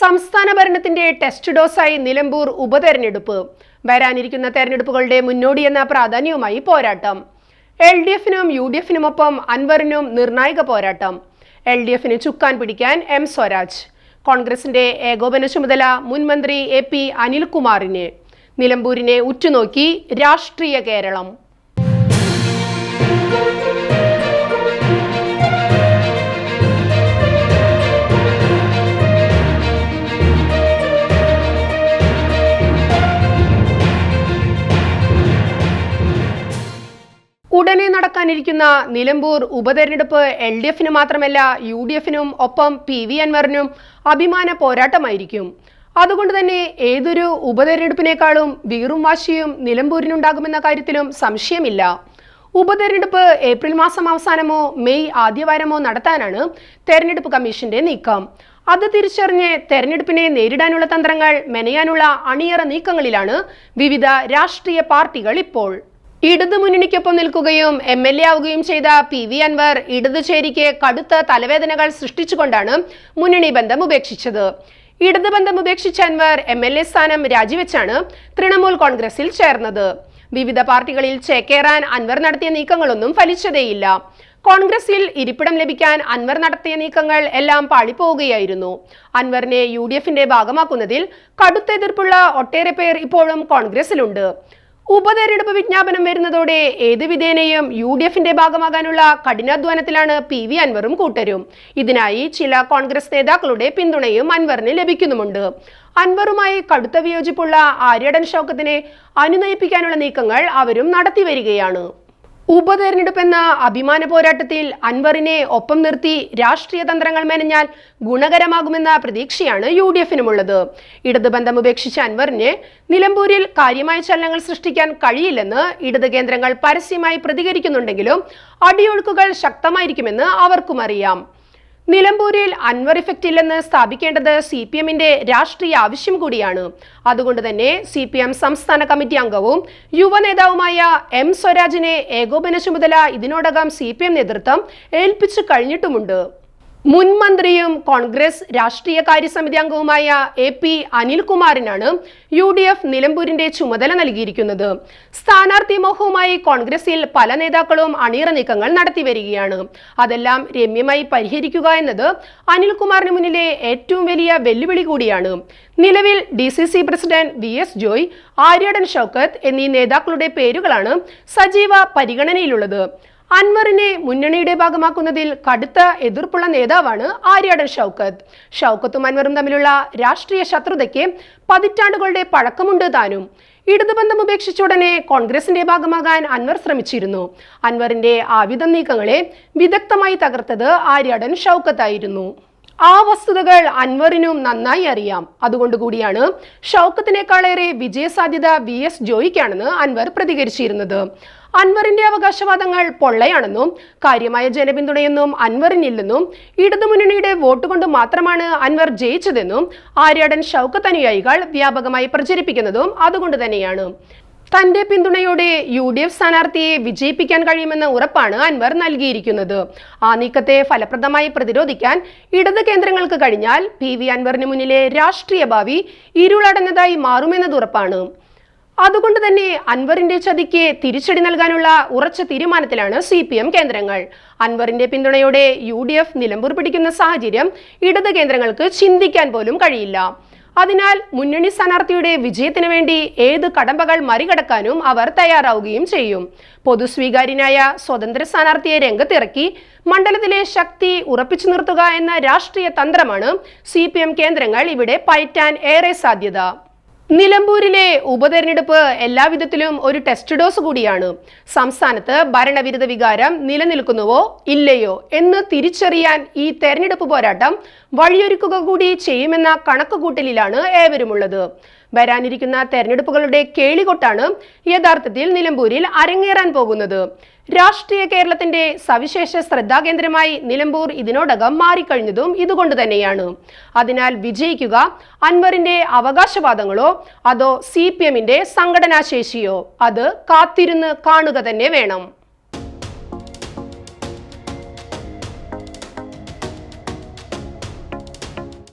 സംസ്ഥാന ഭരണത്തിന്റെ ടെസ്റ്റ് ഡോസായി നിലമ്പൂർ ഉപതെരഞ്ഞെടുപ്പ്. വരാനിരിക്കുന്ന തെരഞ്ഞെടുപ്പുകളുടെ മുന്നോടിയെന്ന പ്രാധാന്യവുമായി പോരാട്ടം. എൽ ഡി എഫിനും യു ഡി എഫിനുമൊപ്പം അൻവറിനും നിർണായക പോരാട്ടം. എൽ ഡി എഫിന് ചുക്കാൻ പിടിക്കാൻ എം സ്വരാജ്. കോൺഗ്രസിന്റെ ഏകോപന ചുമതല മുൻമന്ത്രി എ പി അനിൽകുമാറിന്. നിലമ്പൂരിനെ ഉറ്റുനോക്കി രാഷ്ട്രീയ കേരളം. ഉടനെ നടക്കാനിരിക്കുന്ന നിലമ്പൂർ ഉപതെരഞ്ഞെടുപ്പ് എൽ ഡി എഫിന് മാത്രമല്ല യു ഡി എഫിനും ഒപ്പം പി വി അൻവറിനും അഭിമാന പോരാട്ടമായിരിക്കും. അതുകൊണ്ട് തന്നെ ഏതൊരു ഉപതെരഞ്ഞെടുപ്പിനേക്കാളും വീറും വാശിയും നിലമ്പൂരിനുണ്ടാകുമെന്ന കാര്യത്തിലും സംശയമില്ല. ഉപതെരഞ്ഞെടുപ്പ് ഏപ്രിൽ മാസം അവസാനമോ മെയ് ആദ്യവാരമോ നടത്താനാണ് തെരഞ്ഞെടുപ്പ് കമ്മീഷന്റെ നീക്കം. അത് തിരിച്ചറിഞ്ഞ് തെരഞ്ഞെടുപ്പിനെ നേരിടാനുള്ള തന്ത്രങ്ങൾ മെനയാനുള്ള അണിയറ നീക്കങ്ങളിലാണ് വിവിധ രാഷ്ട്രീയ പാർട്ടികൾ ഇപ്പോൾ. ഇടതു മുന്നണിക്കൊപ്പം നിൽക്കുകയും എം എൽ എ ആവുകയും ചെയ്ത പി വി അൻവർ ഇടതുചേരിക്ക് കടുത്ത തലവേദനകൾ സൃഷ്ടിച്ചുകൊണ്ടാണ് മുന്നണി ബന്ധം ഉപേക്ഷിച്ചത്. ഇടതുബന്ധം ഉപേക്ഷിച്ച അൻവർ എം എൽ എ സ്ഥാനം രാജിവെച്ചാണ് തൃണമൂൽ കോൺഗ്രസിൽ ചേർന്നത്. വിവിധ പാർട്ടികളിൽ ചേക്കേറാൻ അൻവർ നടത്തിയ നീക്കങ്ങളൊന്നും ഫലിച്ചതേയില്ല. കോൺഗ്രസിൽ ഇരിപ്പിടം ലഭിക്കാൻ അൻവർ നടത്തിയ നീക്കങ്ങൾ എല്ലാം പാളിപ്പോവുകയായിരുന്നു. അൻവറിനെ യു ഡി എഫിന്റെ ഭാഗമാക്കുന്നതിൽ കടുത്ത എതിർപ്പുള്ള ഒട്ടേറെ പേർ ഇപ്പോഴും കോൺഗ്രസിലുണ്ട്. ഉപതെരഞ്ഞെടുപ്പ് വിജ്ഞാപനം വരുന്നതോടെ ഏത് വിധേനയും യു ഡി എഫിന്റെ ഭാഗമാകാനുള്ള കഠിനാധ്വാനത്തിലാണ് പി വി അൻവറും കൂട്ടരും. ഇതിനായി ചില കോൺഗ്രസ് നേതാക്കളുടെ പിന്തുണയും അൻവറിന് ലഭിക്കുന്നുമുണ്ട്. അൻവറുമായി കടുത്ത വിയോജിപ്പുള്ള ആര്യടൻ ഷൗക്കത്തിനെ അനുനയിപ്പിക്കാനുള്ള നീക്കങ്ങൾ അവരും നടത്തി വരികയാണ് ഉപതെരഞ്ഞെടുപ്പ് എന്ന അഭിമാന പോരാട്ടത്തിൽ അൻവറിനെ ഒപ്പം നിർത്തി രാഷ്ട്രീയ തന്ത്രങ്ങൾ മെനഞ്ഞാൽ ഗുണകരമാകുമെന്ന പ്രതീക്ഷയാണ് യു ഡി എഫിനുമുള്ളത് ഇടത് ബന്ധം ഉപേക്ഷിച്ച അൻവറിന് നിലമ്പൂരിൽ കാര്യമായ ചലനങ്ങൾ സൃഷ്ടിക്കാൻ കഴിയില്ലെന്ന് ഇടത് കേന്ദ്രങ്ങൾ പരസ്യമായി പ്രതികരിക്കുന്നുണ്ടെങ്കിലും അടിയൊഴുക്കുകൾ ശക്തമായിരിക്കുമെന്ന് അവർക്കും അറിയാം. നിലമ്പൂരിൽ അൻവർ ഇഫക്റ്റ് ഇല്ലെന്ന് സ്ഥാപിക്കേണ്ടത് സി പി എമ്മിന്റെ രാഷ്ട്രീയ ആവശ്യം കൂടിയാണ്. അതുകൊണ്ട് തന്നെ സി പി എം സംസ്ഥാന കമ്മിറ്റി അംഗവും യുവനേതാവുമായ എം സ്വരാജിനെ ഏകോപന ചുമതല ഇതിനോടകം സി പി എം നേതൃത്വം ഏൽപ്പിച്ചു കഴിഞ്ഞിട്ടുമുണ്ട്. മുൻ മന്ത്രിയും കോൺഗ്രസ് രാഷ്ട്രീയ കാര്യസമിതി അംഗവുമായ എ പി അനിൽകുമാറിനാണ് യു ഡി എഫ് നിലമ്പൂരിന്റെ ചുമതല നൽകിയിരിക്കുന്നത്. സ്ഥാനാർത്ഥി മോഹവുമായി കോൺഗ്രസിൽ പല നേതാക്കളും അണിയറ നീക്കങ്ങൾ നടത്തി വരികയാണ്. അതെല്ലാം രമ്യമായി പരിഹരിക്കുക എന്നത് അനിൽകുമാറിന് മുന്നിലെ ഏറ്റവും വലിയ വെല്ലുവിളി കൂടിയാണ്. നിലവിൽ D C C president V S Joy Aryadan Shoukath എന്നീ നേതാക്കളുടെ പേരുകളാണ് സജീവ പരിഗണനയിലുള്ളത്. അൻവറിനെ മുന്നണിയുടെ ഭാഗമാക്കുന്നതിൽ കടുത്ത എതിർപ്പുള്ള നേതാവാണ് ആര്യാടൻ ഷൗക്കത്ത്. ഷൗക്കത്തും അൻവറും തമ്മിലുള്ള രാഷ്ട്രീയ ശത്രുതയ്ക്ക് പതിറ്റാണ്ടുകളുടെ പഴക്കമുണ്ട് താനും. ഇടതുബന്ധം ഉപേക്ഷിച്ച ഉടനെ കോൺഗ്രസിന്റെ ഭാഗമാകാൻ അൻവർ ശ്രമിച്ചിരുന്നു. അൻവറിന്റെ ആവിധം നീക്കങ്ങളെ വിദഗ്ധമായി തകർത്തത് ആര്യാടൻ ഷൗക്കത്തായിരുന്നു. ആ വസ്തുതകൾ അൻവറിനും നന്നായി അറിയാം. അതുകൊണ്ട് കൂടിയാണ് ഷൗക്കത്തിനേക്കാളേറെ വിജയസാധ്യത വി എസ് ജോയിക്കാണെന്ന് അൻവർ പ്രതികരിച്ചിരുന്നത്. അൻവറിന്റെ അവകാശവാദങ്ങൾ പൊള്ളയാണെന്നും കാര്യമായ ജനപിന്തുണയൊന്നും അൻവറിനില്ലെന്നും ഇടതുമുന്നണിയുടെ വോട്ട് കൊണ്ട് മാത്രമാണ് അൻവർ ജയിച്ചതെന്നും ആര്യാടൻ ഷൗക്കത്ത് അനുയായികൾ വ്യാപകമായി പ്രചരിപ്പിക്കുന്നതും അതുകൊണ്ട് തന്നെയാണ്. തന്റെ പിന്തുണയോടെ യു ഡി എഫ് സ്ഥാനാർത്ഥിയെ വിജയിപ്പിക്കാൻ കഴിയുമെന്ന ഉറപ്പാണ് അൻവർ നൽകിയിരിക്കുന്നത്. ആ നീക്കത്തെ ഫലപ്രദമായി പ്രതിരോധിക്കാൻ ഇടത് കേന്ദ്രങ്ങൾക്ക് കഴിഞ്ഞാൽ പി വി അൻവറിന് മുന്നിലെ രാഷ്ട്രീയ ഭാവി ഇരുളടഞ്ഞതായി മാറുമെന്നത് ഉറപ്പാണ്. അതുകൊണ്ട് തന്നെ അൻവറിന്റെ ചതിക്ക് തിരിച്ചടി നൽകാനുള്ള ഉറച്ച തീരുമാനത്തിലാണ് സി പി എം കേന്ദ്രങ്ങൾ. അൻവറിന്റെ പിന്തുണയോടെ യു ഡി എഫ് നിലമ്പൂർ പിടിക്കുന്ന സാഹചര്യം ഇടത് കേന്ദ്രങ്ങൾക്ക് ചിന്തിക്കാൻ പോലും കഴിയില്ല. അതിനാൽ മുന്നണി സ്ഥാനാർത്ഥിയുടെ വിജയത്തിന് വേണ്ടി ഏത് കടമ്പകൾ മറികടക്കാനും അവർ തയ്യാറാവുകയും ചെയ്യും. പൊതുസ്വീകാര്യനായ സ്വതന്ത്ര സ്ഥാനാർത്ഥിയെ രംഗത്തിറക്കി മണ്ഡലത്തിലെ ശക്തി ഉറപ്പിച്ചു നിർത്തുക എന്ന രാഷ്ട്രീയ തന്ത്രമാണ് സി കേന്ദ്രങ്ങൾ ഇവിടെ പയറ്റാൻ ഏറെ സാധ്യത. നിലമ്പൂരിലെ ഉപതെരഞ്ഞെടുപ്പ് എല്ലാവിധത്തിലും ഒരു ടെസ്റ്റ് ഡോസ് കൂടിയാണ്. സംസ്ഥാനത്ത് ഭരണവിരുദ്ധ വികാരം നിലനിൽക്കുന്നുവോ ഇല്ലയോ എന്ന് തിരിച്ചറിയാൻ ഈ തെരഞ്ഞെടുപ്പ് പോരാട്ടം വഴിയൊരുക്കുക കൂടി ചെയ്യുമെന്ന കണക്കുകൂട്ടലിലാണ് ഏവരുമുള്ളത്. വരാനിരിക്കുന്ന തെരഞ്ഞെടുപ്പുകളുടെ കേളികൊട്ടാണ് യഥാർത്ഥത്തിൽ നിലമ്പൂരിൽ അരങ്ങേറാൻ പോകുന്നത്. രാഷ്ട്രീയ കേരളത്തിന്റെ സവിശേഷ ശ്രദ്ധാകേന്ദ്രമായി നിലമ്പൂർ ഇതിനോടകം മാറിക്കഴിഞ്ഞതും ഇതുകൊണ്ട് തന്നെയാണ്. അതിനാൽ വിജയിക്കുക അൻവറിന്റെ അവകാശവാദങ്ങളോ അതോ സി പി എമ്മിന്റെ സംഘടനാശേഷിയോ അത് കാത്തിരുന്ന് കാണുക തന്നെ വേണം.